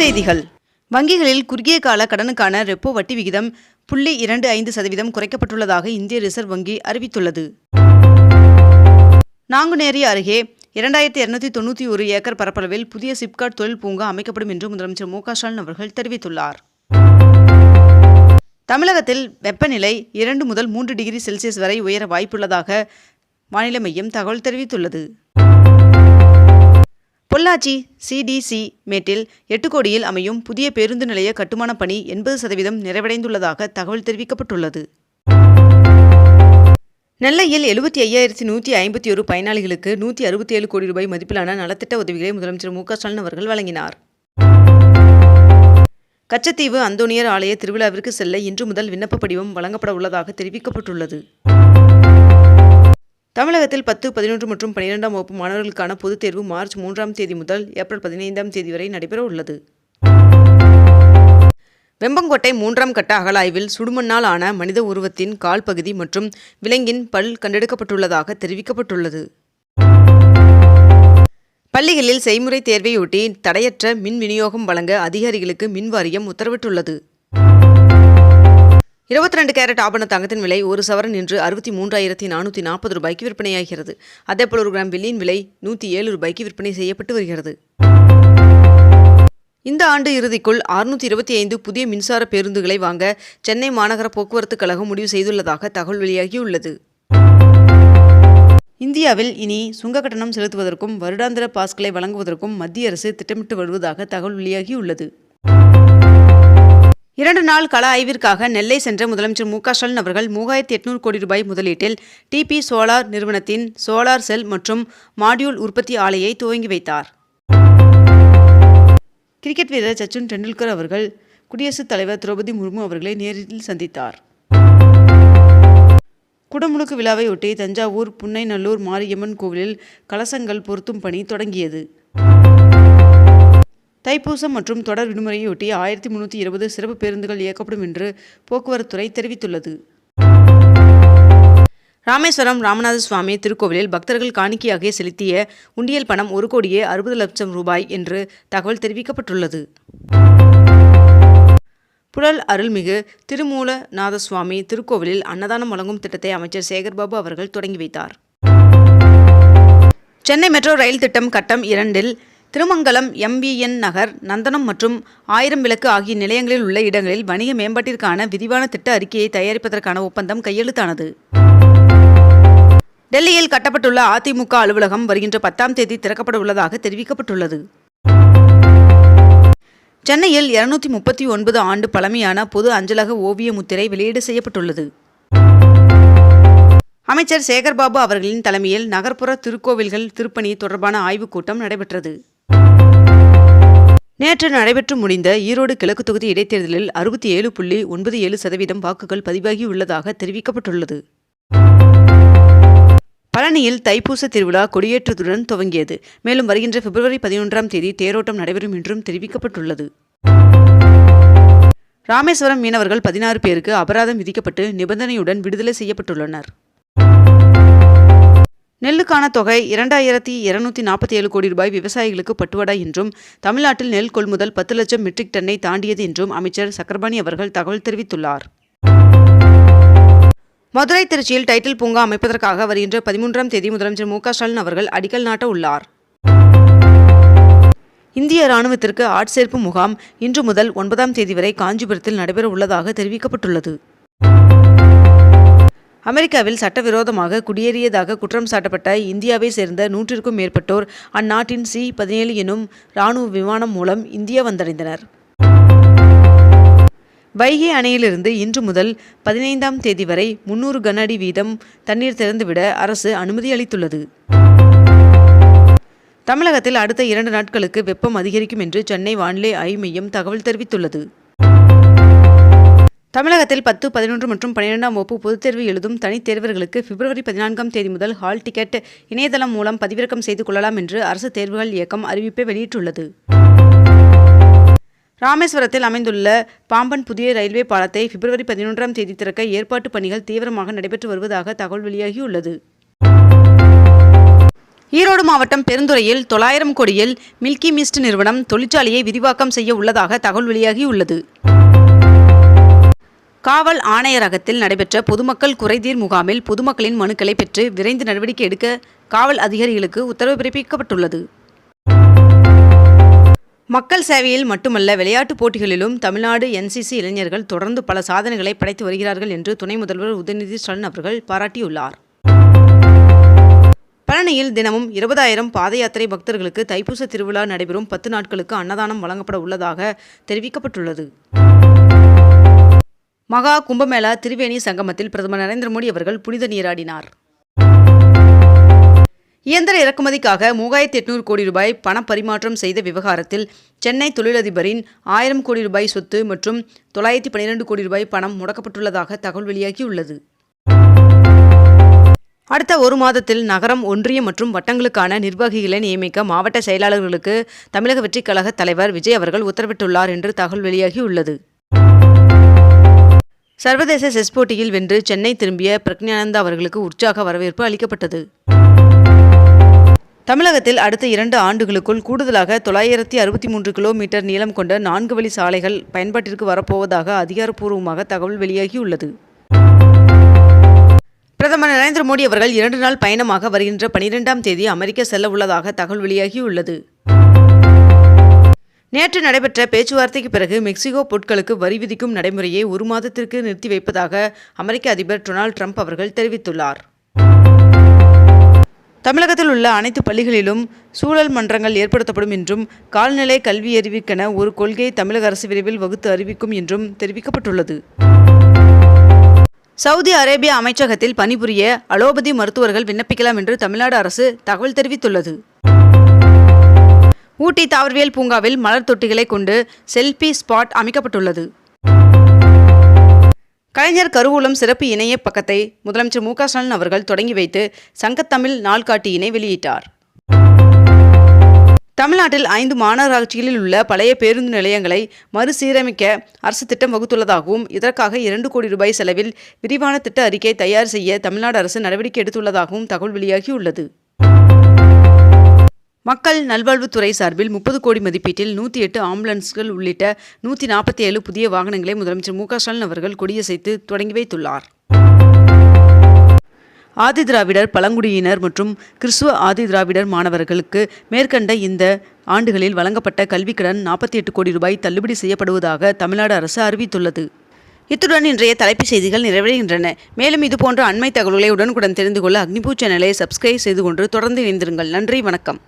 செய்திகள். வங்கிகளில் குறுகிய கால கடனுக்கான ரெப்போ வட்டி விகிதம் புள்ளி இரண்டு ஐந்து சதவீதம் குறைக்கப்பட்டுள்ளதாக இந்திய ரிசர்வ் வங்கி அறிவித்துள்ளது. நாங்குநேரி அருகே இரண்டாயிரத்தி இருநூத்தி தொண்ணூற்றி ஒரு ஏக்கர் பரப்பளவில் புதிய சிப்காட் தொழில் பூங்கா அமைக்கப்படும் என்று முதலமைச்சர் மு க ஸ்டாலின் அவர்கள் தெரிவித்துள்ளார். தமிழகத்தில் வெப்பநிலை இரண்டு முதல் மூன்று டிகிரி செல்சியஸ் வரை உயர வாய்ப்புள்ளதாக வானிலை மையம் தகவல் தெரிவித்துள்ளது. பொள்ளாச்சி சிடிசி மேட்டில் எட்டு கோடியில் அமையும் புதிய பேருந்து நிலைய கட்டுமானப் பணி எண்பது சதவீதம் நிறைவடைந்துள்ளதாக தகவல் தெரிவிக்கப்பட்டுள்ளது. நெல்லையில் எழுபத்தி ஐயாயிரத்தி நூற்றி ஐம்பத்தி ஒரு பயனாளிகளுக்கு நூற்றி அறுபத்தி ஏழு கோடி ரூபாய் மதிப்பிலான நலத்திட்ட உதவிகளை முதலமைச்சர் மு க ஸ்டாலின் அவர்கள் வழங்கினார். கச்சத்தீவு அந்தோனியர் ஆலய திருவிழாவிற்கு செல்ல இன்று முதல் விண்ணப்ப படிவம் வழங்கப்பட உள்ளதாக தெரிவிக்கப்பட்டுள்ளது. தமிழகத்தில் பத்து பதினொன்று மற்றும் பனிரெண்டாம் வகுப்பு மாணவர்களுக்கான பொதுத் தேர்வு மார்ச் மூன்றாம் தேதி முதல் ஏப்ரல் பதினைந்தாம் தேதி வரை நடைபெற உள்ளது. வெம்பங்கோட்டை மூன்றாம் கட்ட அகலாய்வில் சுடுமண்ணால் ஆன மனித உருவத்தின் கால் பகுதி மற்றும் விலங்கின் பல் கண்டெடுக்கப்பட்டுள்ளதாக தெரிவிக்கப்பட்டுள்ளது. பள்ளிகளில் செய்முறை தேர்வையொட்டி தடையற்ற மின் விநியோகம் வழங்க அதிகாரிகளுக்கு மின் வாரியம் உத்தரவிட்டுள்ளது. இருபத்தி ரெண்டு கேரட் ஆபண தங்கத்தின் விலை ஒரு சவரன் இன்று அறுபத்தி மூன்றாயிரத்தி நானூற்றி நாற்பது ரூபாய்க்கு விற்பனையாகிறது. அதேபோல் ஒரு கிராம் வெள்ளியின் விலை நூற்றி ஏழு ரூபாய்க்கு விற்பனை செய்யப்பட்டு வருகிறது. இந்த ஆண்டு இறுதிக்குள் அறுநூற்றி இருபத்தி ஐந்து புதிய மின்சார பேருந்துகளை வாங்க சென்னை மாநகர போக்குவரத்து கழகம் முடிவு செய்துள்ளதாக தகவல் வெளியாகியுள்ளது. இந்தியாவில் இனி சுங்க கட்டணம் செலுத்துவதற்கும் வருடாந்திர பாஸ்களை வழங்குவதற்கும் மத்திய அரசு திட்டமிட்டு வருவதாக தகவல் வெளியாகியுள்ளது. இரண்டு நாள் கள ஆய்விற்காக நெல்லை சென்ற முதலமைச்சர் மு க ஸ்டாலின் அவர்கள் மூவாயிரத்தி எட்நூறு கோடி ரூபாய் முதலீட்டில் டிபி சோலார் நிறுவனத்தின் சோலார் செல் மற்றும் மாடியூல் உற்பத்தி ஆலையை துவங்கி வைத்தார். கிரிக்கெட் வீரர் சச்சின் டெண்டுல்கர் அவர்கள் குடியரசுத் தலைவர் திரௌபதி முர்மு அவர்களை நேரில் சந்தித்தார். குடமுழுக்கு விழாவையொட்டி தஞ்சாவூர் புன்னைநல்லூர் மாரியம்மன் கோவிலில் கலசங்கள் பொருத்தும் பணி தொடங்கியது. தைப்பூசம் மற்றும் தொடர் விடுமுறையொட்டி ஆயிரத்தி முன்னூற்றி இருபது சிறப்பு பேருந்துகள் இயக்கப்படும் என்று போக்குவரத்துறை தெரிவித்துள்ளது. ராமேஸ்வரம் ராமநாத சுவாமி திருக்கோவிலில் பக்தர்கள் காணிக்கையாக செலுத்திய உண்டியல் பணம் ஒரு கோடியே அறுபது லட்சம் ரூபாய் என்று தகவல் தெரிவிக்கப்பட்டுள்ளது. புழல் அருள்மிகு திருமூலநாத சுவாமி திருக்கோவிலில் அன்னதானம் வழங்கும் திட்டத்தை அமைச்சர் சேகர்பாபு அவர்கள் தொடங்கி வைத்தார். சென்னை மெட்ரோ ரயில் திட்டம் கட்டம் இரண்டில் திருமங்கலம் எம்பிஎன் நகர் நந்தனம் மற்றும் ஆயிரம் விளக்கு ஆகிய நிலையங்களில் உள்ள இடங்களில் வணிக மேம்பாட்டிற்கான விரிவான திட்ட அறிக்கையை தயாரிப்பதற்கான ஒப்பந்தம் கையெழுத்தானது. டெல்லியில் கட்டப்பட்டுள்ள அதிமுக அலுவலகம் வருகின்ற பத்தாம் தேதி திறக்கப்பட உள்ளதாக தெரிவிக்கப்பட்டுள்ளது. சென்னையில் இருநூத்தி முப்பத்தி ஒன்பது ஆண்டு பழமையான பொது அஞ்சலக ஓவிய முத்திரை வெளியீடு செய்யப்பட்டுள்ளது. அமைச்சர் சேகர்பாபு அவர்களின் தலைமையில் நகர்ப்புற திருக்கோவில்கள் திருப்பணி தொடர்பான ஆய்வுக் கூட்டம் நடைபெற்றது. நேற்று நடைபெற்று முடிந்த ஈரோடு கிழக்கு தொகுதி இடைத்தேர்தலில் அறுபத்தி ஏழு புள்ளி ஒன்பது ஏழு சதவீதம் வாக்குகள் பதிவாகியுள்ளதாக தெரிவிக்கப்பட்டுள்ளது. பழனியில் தைப்பூச திருவிழா கொடியேற்றத்துடன் துவங்கியது. மேலும் வருகின்ற பிப்ரவரி பதினொன்றாம் தேதி தேரோட்டம் நடைபெறும் என்றும் தெரிவிக்கப்பட்டுள்ளது. ராமேஸ்வரம் மீனவர்கள் பதினாறு பேருக்கு அபராதம் விதிக்கப்பட்டு நிபந்தனையுடன் விடுதலை செய்யப்பட்டுள்ளனர். நெல்லுக்கான தொகை இரண்டாயிரத்தி இருநூத்தி நாற்பத்தி ஏழு கோடி ரூபாய் விவசாயிகளுக்கு பட்டுவடா என்றும் தமிழ்நாட்டில் நெல் கொள்முதல் பத்து லட்சம் மெட்ரிக் டன்னை தாண்டியது என்றும் அமைச்சர் சக்கரபாணி அவர்கள் தகவல் தெரிவித்துள்ளார். மதுரை திருச்சியில் டைட்டில் பூங்கா அமைப்பதற்காக வருகின்ற பதிமூன்றாம் தேதி முதலமைச்சர் மு க ஸ்டாலின் அவர்கள் அடிக்கல் நாட்ட உள்ளார். இந்திய ராணுவத்திற்கு ஆட்சேர்ப்பு முகாம் இன்று முதல் ஒன்பதாம் தேதி வரை காஞ்சிபுரத்தில் நடைபெற உள்ளதாக தெரிவிக்கப்பட்டுள்ளது. அமெரிக்காவில் சட்டவிரோதமாக குடியேறியதாக குற்றம் சாட்டப்பட்ட இந்தியாவை சேர்ந்த நூற்றிற்கும் மேற்பட்டோர் அந்நாட்டின் சி பதினேழு எனும் இராணுவ விமானம் மூலம் இந்தியா வந்தடைந்தனர். வைகை அணையிலிருந்து இன்று முதல் பதினைந்தாம் தேதி வரை முன்னூறு கன அடி வீதம் தண்ணீர் திறந்துவிட அரசு அனுமதி அளித்துள்ளது. தமிழகத்தில் அடுத்த இரண்டு நாட்களுக்கு வெப்பம் அதிகரிக்கும் என்று சென்னை வானிலை ஆய்வு மையம் தகவல் தெரிவித்துள்ளது. தமிழகத்தில் பத்து பதினொன்று மற்றும் பன்னிரெண்டாம் வகுப்பு பொதுத் தேர்வு எழுதும் தனித் தேர்வர்களுக்கு பிப்ரவரி பதினான்காம் தேதி முதல் ஹால் டிக்கெட் இணையதளம் மூலம் பதிவிறக்கம் செய்து கொள்ளலாம் என்று அரசு தேர்வுகள் இயக்கம் அறிவிப்பை வெளியிட்டுள்ளது. ராமேஸ்வரத்தில் அமைந்துள்ள பாம்பன் புதிய ரயில்வே பாலத்தை பிப்ரவரி பதினொன்றாம் தேதி திறக்க ஏற்பாட்டு பணிகள் தீவிரமாக நடைபெற்று வருவதாக தகவல் வெளியாகியுள்ளது. ஈரோடு ஈரோடு மாவட்டம் பெருந்துறையில் தொள்ளாயிரம் கோடியில் மில்கி மிஸ்ட் நிறுவனம் தொழிற்சாலையை விரிவாக்கம் செய்ய உள்ளதாக தகவல் வெளியாகியுள்ளது. காவல் ஆணையரகத்தில் நடைபெற்ற பொதுமக்கள் குறைதீர் முகாமில் பொதுமக்களின் மனுக்களை பெற்று விரைந்து நடவடிக்கை எடுக்க காவல் அதிகாரிகளுக்கு உத்தரவு பிறப்பிக்கப்பட்டுள்ளது. மக்கள் சேவையில் மட்டுமல்ல விளையாட்டுப் போட்டிகளிலும் தமிழ்நாடு என்சிசி இளைஞர்கள் தொடர்ந்து பல சாதனைகளை படைத்து வருகிறார்கள் என்று துணை முதல்வர் உதயநிதி ஸ்டாலின் அவர்கள் பாராட்டியுள்ளார். பழனியில் தினமும் இருபதாயிரம் பாத யாத்திரை பக்தர்களுக்கு தைப்பூச திருவிழா நடைபெறும். பத்து நாட்களுக்கு அன்னதானம் வழங்கப்பட உள்ளதாக தெரிவிக்கப்பட்டுள்ளது. மகா கும்பமேளா திரிவேணி சங்கமத்தில் பிரதமர் நரேந்திர மோடி அவர்கள் புனித நீராடினார். இயந்திர இறக்குமதிக்காக மூவாயிரத்தி எட்நூறு கோடி ரூபாய் பணப்பரிமாற்றம் செய்த விவகாரத்தில் சென்னை தொழிலதிபரின் ஆயிரம் கோடி ரூபாய் சொத்து மற்றும் தொள்ளாயிரத்தி பன்னிரண்டு கோடி ரூபாய் பணம் முடக்கப்பட்டுள்ளதாக தகவல் வெளியாகியுள்ளது. அடுத்த ஒரு மாதத்தில் நகரம் ஒன்றியம் மற்றும் வட்டங்களுக்கான நிர்வாகிகளை நியமிக்க மாவட்ட செயலாளர்களுக்கு தமிழக வெற்றிக் கழக தலைவர் விஜய் அவர்கள் உத்தரவிட்டுள்ளார் என்று தகவல் வெளியாகியுள்ளது. சர்வதேச செஸ் போட்டியில் வென்று சென்னை திரும்பிய பிரக்ஞானந்தா அவர்களுக்கு உற்சாக வரவேற்பு அளிக்கப்பட்டது. தமிழகத்தில் அடுத்த இரண்டு ஆண்டுகளுக்குள் கூடுதலாக தொள்ளாயிரத்தி அறுபத்தி மூன்று கிலோமீட்டர் நீளம் கொண்ட நான்கு வழி சாலைகள் பயன்பாட்டிற்கு வரப்போவதாக அதிகாரப்பூர்வமாக தகவல் வெளியாகியுள்ளது. பிரதமர் நரேந்திர மோடி அவர்கள் இரண்டு நாள் பயணமாக வருகின்ற பனிரெண்டாம் தேதி அமெரிக்க செல்ல உள்ளதாக தகவல் வெளியாகியுள்ளது. நேற்று நடைபெற்ற பேச்சுவார்த்தைக்கு பிறகு மெக்சிகோ பொருட்களுக்கு வரி விதிக்கும் நடைமுறையை ஒரு மாதத்திற்கு நிறுத்தி வைப்பதாக அமெரிக்க அதிபர் டொனால்ட் ட்ரம்ப் அவர்கள் தெரிவித்துள்ளார். தமிழகத்தில் உள்ள அனைத்து பள்ளிகளிலும் சூழல் மன்றங்கள் ஏற்படுத்தப்படும் என்றும் கால்நிலை கல்வி அறிவிக்கென ஒரு கொள்கையை தமிழக அரசு விரைவில் வகுத்து அறிவிக்கும் என்றும் தெரிவிக்கப்பட்டுள்ளது. சவுதி அரேபிய அமைச்சகத்தில் பணிபுரிய அலோபதி மருத்துவர்கள் விண்ணப்பிக்கலாம் என்று தமிழ்நாடு அரசு தகவல் தெரிவித்துள்ளது. ஊட்டி தாவரவியல் பூங்காவில் மலர் தொட்டிகளை கொண்டு செல்பி ஸ்பாட் அமைக்கப்பட்டுள்ளது. கலைஞர் கருவூலம் சிறப்பு இணைய பக்கத்தை முதலமைச்சர் மு ஸ்டாலின் அவர்கள் தொடங்கி வைத்து சங்கத்தமிழ் நாள்காட்டியினை வெளியிட்டார். தமிழ்நாட்டில் ஐந்து மாநகராட்சிகளில் உள்ள பழைய பேருந்து நிலையங்களை மறுசீரமைக்க அரசு திட்டம் வகுத்துள்ளதாகவும் இதற்காக இரண்டு கோடி ரூபாய் செலவில் விரிவான திட்ட அறிக்கை தயார் செய்ய தமிழ்நாடு அரசு நடவடிக்கை எடுத்துள்ளதாகவும் தகவல் வெளியாகியுள்ளது. மக்கள் நல்வாழ்வுத்துறை சார்பில் முப்பது கோடி மதிப்பீட்டில் நூற்றி எட்டு ஆம்புலன்ஸ்கள் உள்ளிட்ட நூற்றி நாற்பத்தி ஏழு புதிய வாகனங்களை முதலமைச்சர் மு க ஸ்டாலின் அவர்கள் கொடியசைத்து தொடங்கி வைத்துள்ளார். ஆதிதிராவிடர் பழங்குடியினர் மற்றும் கிறிஸ்துவ ஆதிதிராவிடர் மாணவர்களுக்கு மேற்கண்ட இந்த ஆண்டுகளில் வழங்கப்பட்ட கல்விக்கடன் நாற்பத்தி எட்டு கோடி ரூபாய் தள்ளுபடி செய்யப்படுவதாக தமிழ்நாடு அரசு அறிவித்துள்ளது. இத்துடன் இன்றைய தலைப்புச் செய்திகள் நிறைவடைகின்றன. மேலும் இதுபோன்ற அண்மை தகவல்களை உடனுக்குடன் தெரிந்து கொள்ள அக்னிபூ சேனலை சப்ஸ்கிரைப் செய்து கொண்டு தொடர்ந்து இணைந்திருங்கள். நன்றி வணக்கம்.